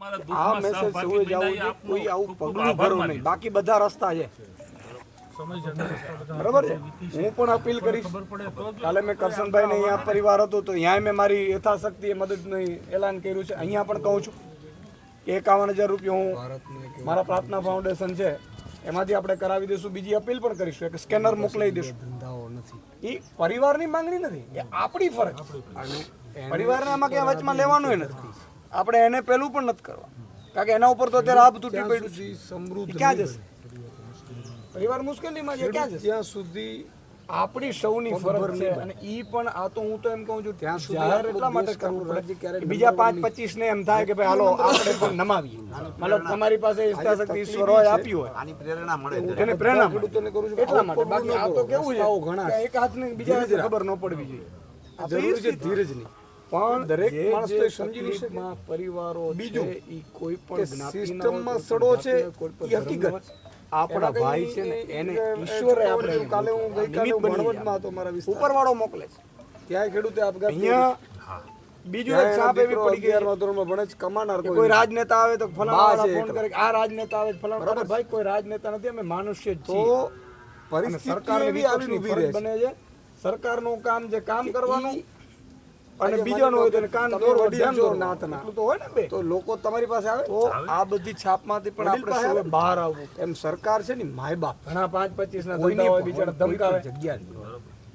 આ મેસેજ સૌએ જ છે કોઈ આવું પગલું ભરો નહીં. બાકી બધા રસ્તા છે. બરાબર છે? હું પણ અપીલ કરીશ. કાલે મેં કરશનભાઈ ને અહીંયા પરિવાર હતો તો અહીંયા મેં મારી યથાશક્તિ મદદનું એલાન કર્યું છે. અહીંયા પણ કહું છું કે એકાવન હજાર રૂપિયા હું મારા પ્રાર્થના ફાઉન્ડેશન છે એમાંથી આપણે કરાવી દઈશું. બીજી અપીલ પણ કરીશું. એક સ્કેનર મોકલાવી દઈશું. એ પરિવારની માંગણી નથી. એ આપણી ફરજ પરિવારને આમાં ક્યાં વચમાં લેવાનું નથી. આપણે એને પેલું પણ નથી કરવા કારણ કે એના ઉપર તો અત્યારે તૂટી પડ્યું છે સમૃદ્ધ ક્યાં જશે? પરિવાર મુશ્કેલીમાં છે ક્યાં જશે? ત્યાં સુધી આપણી સૌની ફરજ છે. અને ઈ પણ આ તો હું તો એમ કહું છું ત્યાં જાહેર એટલા માટે કરવું પડે કે બીજા પાંચ પચીસ ને એમ થાય કે ભાઈ હાલો આપણે પણ નમાવીએ. મતલબ તમારી પાસે ઈચ્છાશક્તિ ઈશ્વર હોય આપ્યું હોય. આની પ્રેરણા મળે. એને પ્રેરણા મળે. તો કરું છું એટલા માટે. બાકી આ તો કેવું છે? એક હાથને બીજા ખબર ન પડવી જોઈએ. જરૂર છે ધીરજની. પણ દરેક માણસ તો સમજી શકે. પરિવારો બીજું એ કોઈ પણ સિસ્ટમમાં સડો છે એ હકીકત. આપણા ભાઈ છે ને એને ઈશ્વરે આપણે કાલે હું ગઈકાલે ભણવટમાં હતો મારા વિસ્તાર ઉપરવાળો મોકલે છે. ત્યાં ખેડૂતે આપઘાત અહીંયા બીજું એક સાપ એવી પડી ગઈ. ધોરણમાં ભણે છે કમાનાર કોઈ રાજનેતા આવે તો ફલાણા ફોન કરે આ રાજનેતા આવે ફલાણા બરાબર. ભાઈ કોઈ રાજનેતા નથી અમે માનુષ્ય જ તો પરિસ્થિતિ એવી આવી ઊભી રહે છે. સરકારનું કામ છે કામ કરવાનું અને બીજાનો હોય તો કાન દોર ધ્યાન વડીલ નાતના. તો હોય ને બે. તો લોકો તમારી પાસે આવે? તો આ બધી છાપમાંથી પણ આપણે પાસે બહાર આવવું એમ સરકાર છે ને માય બાપ. ઘણા પાંચ પચીસ ના ધંધા હોય બિચારા ધમકાવે. જગ્યા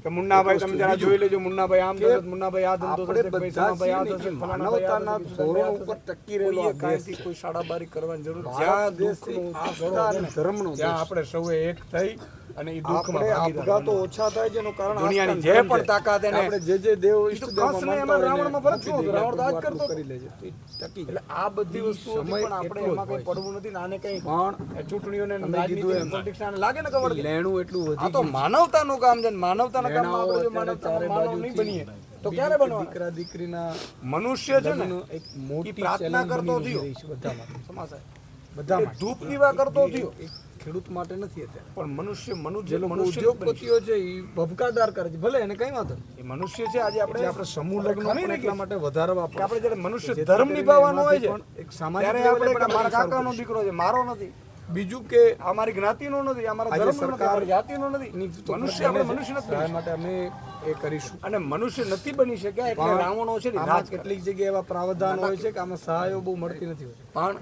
કે મુન્નાભાઈ તમે જરા જોઈ લેજો મુન્નાભાઈ આમ થશે મુન્નાભાઈ આ ધંધો થશે બધા આ થશે માનવતાના ધોરણો ઉપર ટકી રહેલો કાંઈથી કોઈ શાળાબારી કરવાની જરૂર જ્યાં દેશની આસ્થા અને ધર્મનો જ્યાં આપણે સૌએ એક થઈ અને એ દુઃખમાં આપઘાતો ઓછા થાય છે એનું કારણ દુનિયાની જે પણ તાકાત એને- આપણે જે જે દેવ ઈષ્ટ દેવ માનતા એમાં રાવણમાં ફરક શું? રાવણ તો આજ કરતો કરી લે છે ટકી એટલે આ બધી વસ્તુઓ પણ આપણે એમાં કઈ પડવું નથી ને આને કઈ પણ ચૂંટણીઓને રાજનીતિ પોલિટિક્સ આને લાગે ને ખબર લેણું એટલું આ વધી તો માનવતાનું કામ છે માનવતાના કામમાં આપણે જો માનવતા માનવ નહીં બનીએ તો ક્યારે બીજું દીકરા દીકરીના મનુષ્ય છે ને એક મોટી પ્રાર્થના કરતો થયો. બધા સમાસાય. બધા ધૂપ દીવા કરતો થયો. ખેડૂત માટે નથી અત્યારે. પણ મનુષ્ય મનુષ્ય ઉદ્યોગપતિઓ છે એ ભભકાદાર કરે છે. ભલે એને કઈ વાંધો એ મનુષ્ય છે આજે આપણે આપણે સમૂહ લગ્ન એટલા માટે વધારવા કે આપણે જ્યારે મનુષ્ય ધર્મ નિભાવવાનો હોય છે એક સામાજિક આપણે મારા કાકાનો દીકરો છે મારો નથી. બીજું કે અમારી જ્ઞાતિનો નથી અમારા નથી સરકાર જાતિનો નથી. મનુષ્ય આપણે મનુષ્ય નથી માટે અમે એ કરીશું. અને મનુષ્ય નથી બની શક્યા એટલે રાવણો છે ને કેટલીક જગ્યાએ એવા પ્રાવધાન હોય છે કે આમાં સહાયો બહુ મળતી નથી. પણ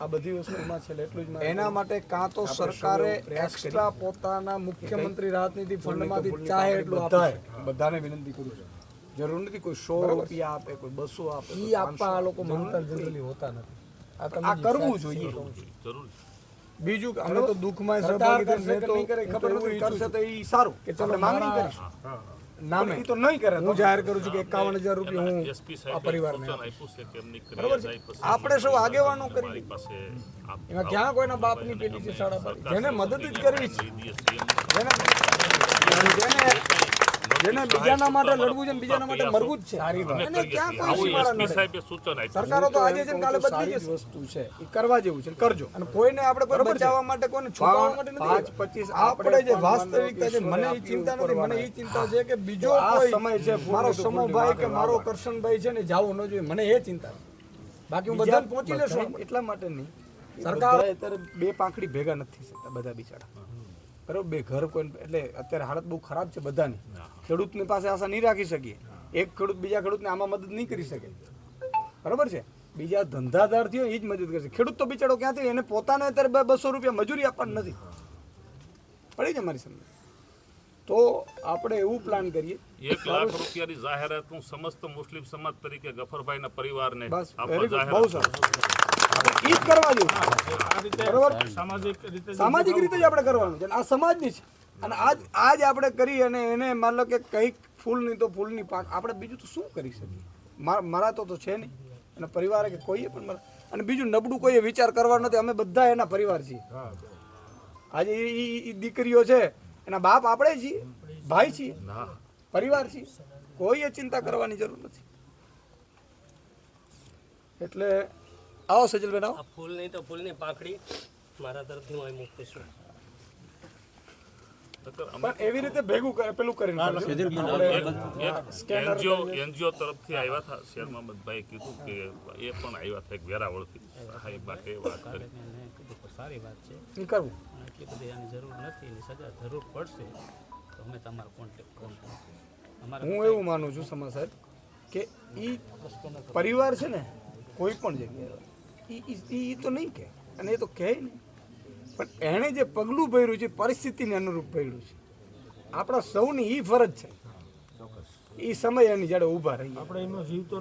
આ બધી વસ્તુમાં છે એટલું જ એના માટે કાં તો સરકારે એક્સ્ટ્રા પોતાના મુખ્યમંત્રી રાહત નિધિ ફંડમાંથી ચાહે એટલું આપે બધાને વિનંતી કરું છું. જરૂર નથી કોઈ સો રૂપિયા આપે કોઈ બસો આપે એ આપવા આ લોકો માંગતા જનરલી હોતા નથી. આ કરવું જોઈએ. બીજું કે અમે તો દુઃખમાં સહભાગી થઈને તો નહીં કરે ખબર નથી કરશે તો એ સારું. કે ચલો માંગણી કરીશું. નામે. એ તો નહીં કરે હું જાહેર કરું છું કે એકાવન હજાર રૂપિયા હું આ પરિવાર પરિવારને સૂચન છે કે એમની ક્રિયા જાય પછી આપણે સૌ આગેવાનો કરી મારી પાસે આપ એમાં ક્યાં કોઈના બાપની પેલી છે શાળા બારી જેને મદદ જ કરવી છે. જેને જેને જેને બીજાના માટે લડવું છે બીજાના માટે મરવું જ છે. એને ક્યાં કોઈ આવું સીમાડા એસપી નડે? સાહેબે સૂચન આપ્યું. સરકારો તો આજે છે કાલે બદલી જશે. વસ્તુ છે. ઈ કરવા જેવું છે. કરજો. અને કોઈને આપણે કોઈ બચાવવા માટે કોઈને છુપાવવા માટે નથી પાંચ, પચીસ આપણે જે વાસ્તવિકતા છે મને એ ચિંતા નથી મને એ ચિંતા છે કે બીજો કોઈ સમય છે મારો સમોભાઈ કે મારો. કરશનભાઈ છે ને જાવું ન જોઈએ મને એ ચિંતા બાકી હું બધાને પહોંચી લેશું એટલા માટે નહીં. સરકાર- અત્યારે બે પાંખડી ભેગા નથી બધા બિચારા. બરોબર બે ઘર કોઈ એટલે અત્યારે હાલત બહુ ખરાબ છે બધાની. ખેડૂતની પાસે આશા નહીં રાખી શકીએ. એક ખેડૂત બીજા ખેડૂતને આમાં મદદ નહીં કરી શકે. બરાબર છે? બીજા ધંધાદાર થયો એ જ મદદ કરશે. ખેડૂત તો બિચારો ક્યાંથી એને પોતાને અત્યારે બસો રૂપિયા મજૂરી આપવાની નથી. પડી છે મારી સમજ? તો આપણે એવું પ્લાન કરીએ. એક લાખ રૂપિયાની જાહેરાત હું સમસ્ત મુસ્લિમ સમાજ તરીકે ગફરભાઈના પરિવારને બસ બહુ સરસ. કરવા જેવું બરોબર? સામાજિક રીતે સામાજિક રીતે જ આપણે કરવાનું છે. આ સમાજની છે. અને આજ આજ આપણે કરી અને એને માન લો કે કંઈક ફૂલની તો ફૂલની પાક. આપણે બીજું તો શું કરી શકીએ? મારા તો છે નહીં. અને પરિવારે કે કોઈએ પણ મારા અને બીજું નબળું કોઈએ વિચાર કરવા નથી. અમે બધા એના પરિવાર છીએ. આજે એ દીકરીઓ છે, એના બાપ આપણે છીએ, ભાઈ છીએ, પરિવાર છીએ. કોઈએ ચિંતા કરવાની જરૂર નથી. એટલે આવો સજલબેન, આવો. આ ફૂલની તો ફૂલની પાંખડી મારા તરફથી હું મૂકું પણ એવી રીતે ભેગું કરે પેલું કરીને એનજીઓ એનજીઓ તરફથી આવ્યા હતા શેર મોહમ્મદભાઈ કીધું કે એ પણ આવ્યા હતા એક વેરાવળથી. સાહેબ માટે વાત કરી. સારી વાત છે. કરવું. એટલી બધી આની જરૂર નથી એની સજા જરૂર પડશે. તો અમે તમારો કોન્ટેક્ટ કરશું હું એવું માનું છું સમા સાહેબ કે ઈ પરિવાર છે ને કોઈ પણ જગ્યાએ ઈ ઈ ઈ તો નહીં કે અને એ તો કહે નહીં. પણ એણે જે પગલું ભર્યું છે પરિસ્થિતિને અનુરૂપ ભર્યું છે. આપણા સૌની એ ફરજ છે. એ સમય એની જાડે ઊભા રહીએ. આપણે એનો જીવ તો